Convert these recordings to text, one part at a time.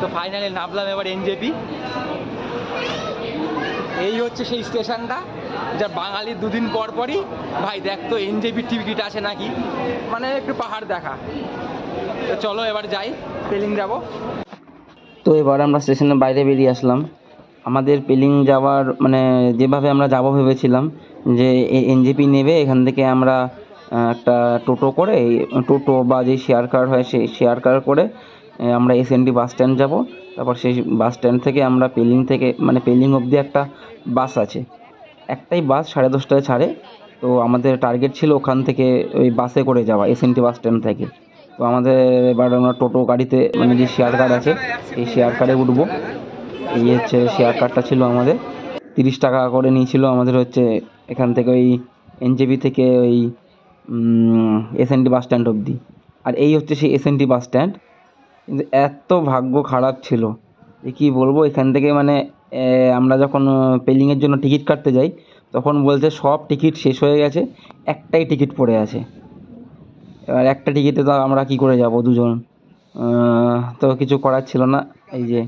তো ফাইনালি নামলাম এবার এনজেপি। এই হচ্ছে সেই স্টেশনটা, যা বাঙালির দুদিন পর পরই। ভাই, দেখ তো, এনজেপি টিকিট আছে নাকি? মানে একটু পাহাড় দেখা। তো চলো এবার যাই, পেলিং যাব। তো এবার আমরা স্টেশনের বাইরে বেরিয়ে আসলাম। আমাদের পেলিং যাওয়ার মানে যেভাবে আমরা যাব ভেবেছিলাম, যে এনজেপি নেবে, এখান থেকে আমরা একটা টোটো করে, টোটো বা যে শেয়ার কার হয় সেই শেয়ার কার করে আমরা এসএনডি বাস স্ট্যান্ড যাব। তারপর সেই বাস স্ট্যান্ড থেকে আমরা পেলিং থেকে মানে পেলিং অবধি একটা বাস আছে। একটাই বাস সাড়ে দশটায় ছাড়ে। তো আমাদের টার্গেট ছিল ওখান থেকে ওই বাসে করে যাওয়া এসএনটি বাস স্ট্যান্ড থেকে। তো আমাদের এবার আমরা টোটো গাড়িতে মানে যে শেয়ার কার আছে, এই শেয়ার কারে উঠবো। এই হচ্ছে শেয়ার কারটা ছিল আমাদের। তিরিশ টাকা করে নিয়েছিল আমাদের হচ্ছে এখান থেকে ওই এনজেপি থেকে ওই এসএনটি বাস স্ট্যান্ড অবধি। আর এই হচ্ছে সেই এসএনটি বাস স্ট্যান্ড কিন্তু এত ভাগ্য খারাপ ছিল। যে কী বলব? এখান থেকে মানে আমরা যখন পেলিংয়ের জন্য টিকিট কাটতে যাই, তখন বলছে সব টিকিট শেষ হয়ে গেছে, একটাই টিকিট পড়ে আছে। এবার একটা টিকিটে তো আমরা কী করে যাব দুজন? তো কিছু করার ছিল না। এই যে,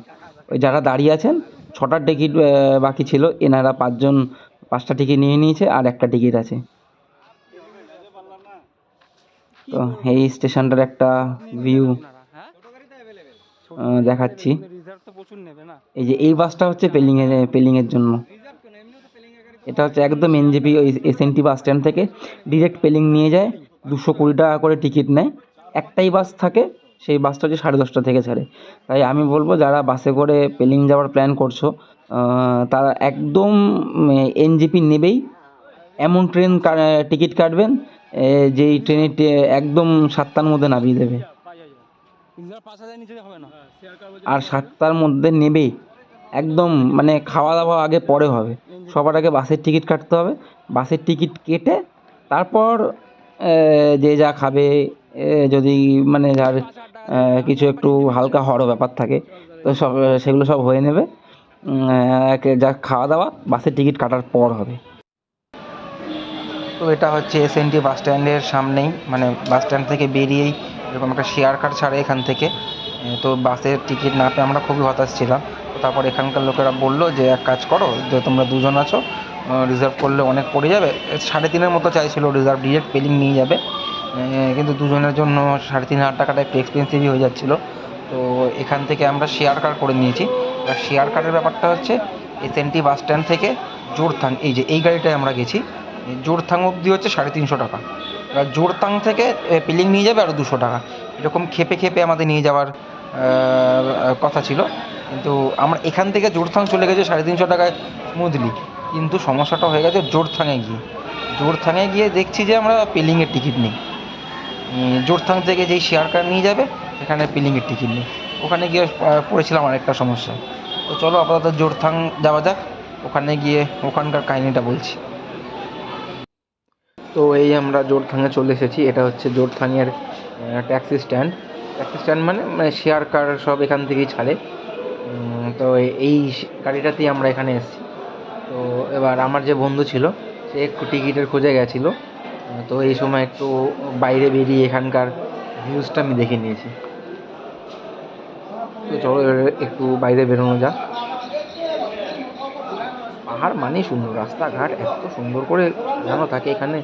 ওই যারা দাঁড়িয়ে আছেন, ছটা টিকিট বাকি ছিল, এনারা পাঁচজন, পাঁচটা টিকিট নিয়ে নিয়েছে আর একটা টিকিট আছে। তো এই স্টেশনটার একটা ভিউ। দেখাচ্ছি। রিজার্ভ তো প্রচুর নেবে না। এই যে এই বাসটা হচ্ছে পেলিংয়ের পেলিংয়ের জন্য। এটা হচ্ছে একদম NJP SNT bus stand direct direct Pelling নিয়ে যায় দুশো কুড়ি টাকা করে টিকিট নেয়। একটাই বাস থাকে সেই বাসটা হচ্ছে সাড়ে দশটা থেকে ছাড়ে। তাই আমি বলব যারা বাসে করে পেলিং যাওয়ার প্ল্যান করছ তারা একদম এনজেপি নেবেই। এমন ট্রেন টিকিট কাটবেন যেই ট্রেনে একদম সাতটার মধ্যে নামিয়ে দেবে রিজার্ভ পাঁচ হাজার নিচে হবে না আর সাতটার মধ্যে নেবেই। একদম মানে খাওয়া দাওয়া আগে পরে হবে। সবার আগে বাসের টিকিট কাটতে হবে। বাসের টিকিট কেটে তারপর যে যা খাবে যদি মানে যার কিছু একটু হালকা হওয়ারও ব্যাপার থাকে তো সব সেগুলো সব হয়ে নেবে। যা খাওয়া দাওয়া বাসের টিকিট কাটার পর হবে। তো এটা হচ্ছে এস এসএনটি বাস স্ট্যান্ডের সামনেই মানে বাস স্ট্যান্ড থেকে বেরিয়েই এরকম একটা শেয়ার কার ছাড়ে এখান থেকে। তো বাসের টিকিট না পেয়ে আমরা খুবই হতাশ ছিলাম। তারপর এখানকার লোকেরা বলল যে, এক কাজ করো, যে তোমরা দুজন আছো রিজার্ভ করলে অনেক পড়ে যাবে। সাড়ে তিনের মতো চাইছিল রিজার্ভ ডিরেক্ট পেলিং নিয়ে যাবে। কিন্তু দুজনের জন্য সাড়ে তিন হাজার টাকাটা একটু এক্সপেন্সিভই হয়ে যাচ্ছিল। তো এখান থেকে আমরা শেয়ার কার করে নিয়েছি। আর শেয়ার কারের ব্যাপারটা হচ্ছে এসএনটি বাস স্ট্যান্ড থেকে জোরথাং, এই যে, এই গাড়িটায় আমরা গেছি। জোরথাং অবধি হচ্ছে সাড়ে তিনশো টাকা। এবার জোরথাং থেকে পিলিং নিয়ে যাবে আরও দুশো টাকা। এরকম খেপে খেপে আমাদের নিয়ে যাওয়ার কথা ছিল। কিন্তু আমরা এখান থেকে জোরথাং চলে গেছে সাড়ে তিনশো টাকায় স্মুথলি কিন্তু সমস্যাটা হয়ে গেছে জোরথাঙে গিয়ে। জোরথাঙে গিয়ে দেখছি যে আমরা পিলিংয়ের টিকিট নেই। জোরথাং থেকে যেই শেয়ার কার নিয়ে যাবে সেখানে পিলিংয়ের টিকিট নেই। ওখানে গিয়ে পড়েছিলাম আরেকটা সমস্যা। তো চলো আপাতত জোরথাং যাওয়া যাক। ওখানে গিয়ে ওখানকার কাহিনিটা বলছি। তো এই আমরা জোরথাঙে চলে এসেছি। এটা হচ্ছে জোরথাঙের ট্যাক্সি স্ট্যান্ড ট্যাক্সি স্ট্যান্ড মানে মানে শেয়ার কার সব এখান থেকেই ছাড়ে। তো এই গাড়িটাতেই আমরা এখানে এসেছি। তো এবার আমার যে বন্ধু ছিল, সে একটু টিকিটের খোঁজে গেছিল। তো এই সময় একটু বাইরে বেরিয়ে এখানকার ভিউজটা আমি দেখে নিয়েছি। তো চলো একটু বাইরে বেরোনো যাক। পাহাড় মানেই সুন্দর রাস্তাঘাট এত সুন্দর করে জানো থাকে এখানে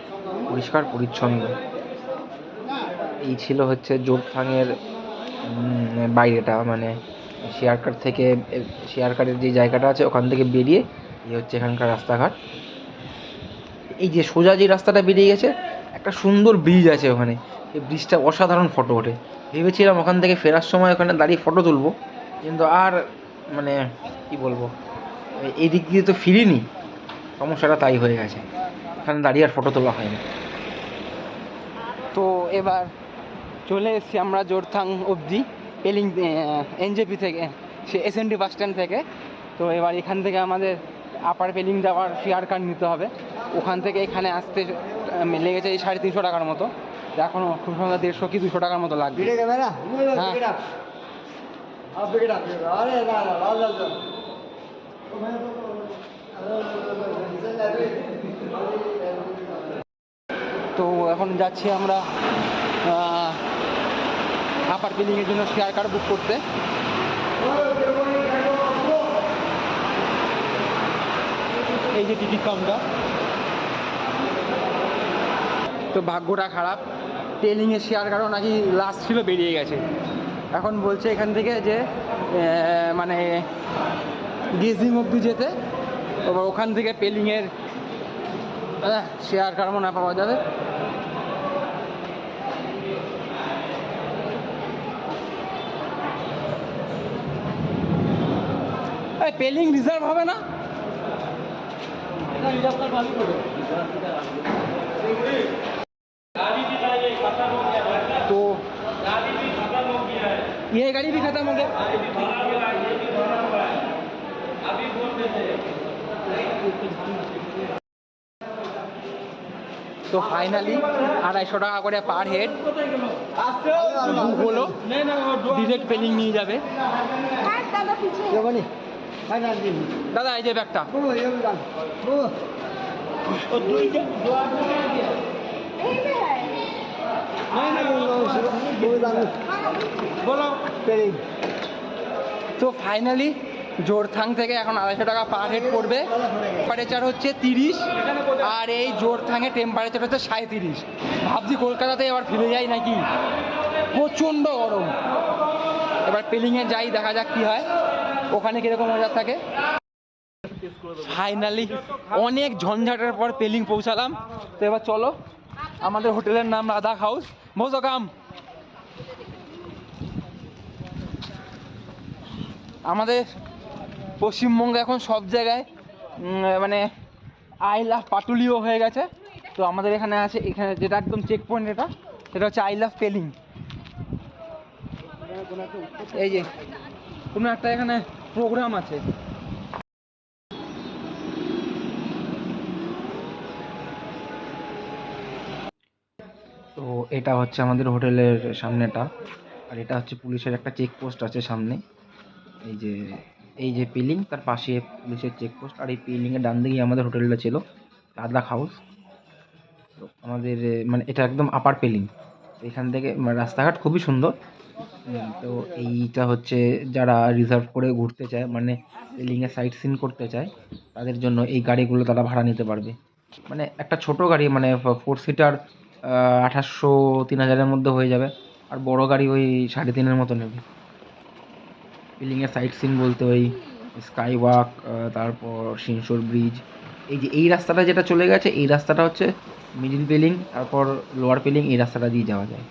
পরিষ্কার পরিচ্ছন্ন। এই ছিল হচ্ছে জোরথাংয়ের উম, বাইরেটা মানে শেয়ার কার থেকে শেয়ার কারের যে জায়গাটা আছে ওখান থেকে বেরিয়ে এই হচ্ছে এখানকার রাস্তাঘাট। এই যে সোজা যে রাস্তাটা বেরিয়ে গেছে একটা সুন্দর ব্রিজ আছে ওখানে। এই ব্রিজটা অসাধারণ ফটো ওঠে। ভেবেছিলাম ওখান থেকে ফেরার সময় ওখানে দাঁড়িয়ে ফটো তুলবো কিন্তু আর মানে কি বলব? এই- দিক দিয়ে তো ফিরিনি। সমস্যাটা তাই হয়ে গেছে। ওখানে দাঁড়িয়ে আর ফটো তোলা হয়নি। তো এবার চলে এসেছি আমরা জোরথাং অবধি পেলিং এনজেপি থেকে সে এস এসএনডি বাস স্ট্যান্ড থেকে। তো এবার এখান থেকে আমাদের আপার পেলিং যাওয়ার ফিয়ার কার্ড নিতে হবে। ওখান থেকে এখানে আসতে লেগেছে এই সাড়ে তিনশো টাকার মতো। এখনও খুব সম্ভবত দেড়শো কি দুশো টাকার মতো লাগবে। হ্যাঁ। তো এখন যাচ্ছি আমরা আপার বিল্ডিংয়ের জন্য শেয়ার কার্ড বুক করতে। এই যে টিকিট কাউন্টার তো ভাগ্যটা খারাপ। টেলিংয়ে শেয়ার কারণ নাকি লাস্ট ছিল, বেরিয়ে গেছে। এখন বলছে এখান থেকে যে মানে গেজিং অব্দি যেতে এবার ওখান থেকে পেলিংয়ের শেয়ার কার মনে হয় পাওয়া যাবে এই পেলিং রিজার্ভ হবে না तो ये गाड़ी भी खत्म हो गया তো ফাইনালি আড়াইশো টাকা করে পার হেড হলো। ডিরেক্ট পেলিং নিয়ে যাবে। দাদা এই যে ব্যাগটা। তো ফাইনালি জোরথাং থেকে এখন আড়াইশো টাকা পার হেড পড়বে। টেম্পারেচার হচ্ছে তিরিশ, আর এই জোরথাংয়ে টেম্পারেচার হচ্ছে সাঁত্রিশ ভাবছি কলকাতাতে এবার ফিরে যাই নাকি? প্রচণ্ড গরম। এবার পেলিংয়ে যাই, দেখা যাক কি হয়। ওখানে কীরকম মজা থাকে। ফাইনালি অনেক ঝঞ্ঝাটের পর পেলিং পৌঁছালাম। তো এবার চলো, আমাদের হোটেলের নাম রাধা হাউস মৌসকাম আমাদের পশ্চিমবঙ্গে এখন সব জায়গায় মানে আই লাভ পাটুলিও হয়ে গেছে। তো আমাদের এখানে আছে, এখানে যেটা একদম চেক পয়েন্ট এটা, সেটা হচ্ছে আই লাভ পেলিং। এই যে, কোনো একটা এখানে প্রোগ্রাম আছে। তো এটা হচ্ছে আমাদের হোটেলের সামনেটা, আর এটা হচ্ছে পুলিশের একটা চেকপোস্ট আছে সামনে। এই যে এই যে পিলিং তার পাশে পুলিশের চেকপোস্ট আর এই পিলিংয়ের ডান দিকেই আমাদের হোটেলটা ছিল লাদাখ হাউস তো আমাদের মানে এটা একদম আপার পেলিং এখান থেকে মানে রাস্তাঘাট খুবই সুন্দর। তো এইটা হচ্ছে যারা রিজার্ভ করে ঘুরতে চায় মানে পেলিংয়ে সাইট সিন করতে চায়, তাদের জন্য এই গাড়িগুলো তারা ভাড়া নিতে পারবে। মানে একটা ছোট গাড়ি মানে ফোর সিটার আঠাশশো, তিন হাজারের মধ্যে হয়ে যাবে। আর বড় গাড়ি ওই সাড়ে তিনের মতো নেবে। পিলিংয়ের সাইট সিন বলতে ওই স্কাই ওয়াক তারপর সিনসোর ব্রিজ এই যে, এই রাস্তাটা যেটা চলে গেছে, এই রাস্তাটা হচ্ছে মিডিল পেলিং তারপর লোয়ার পেলিং এই রাস্তাটা দিয়ে যাওয়া যায়।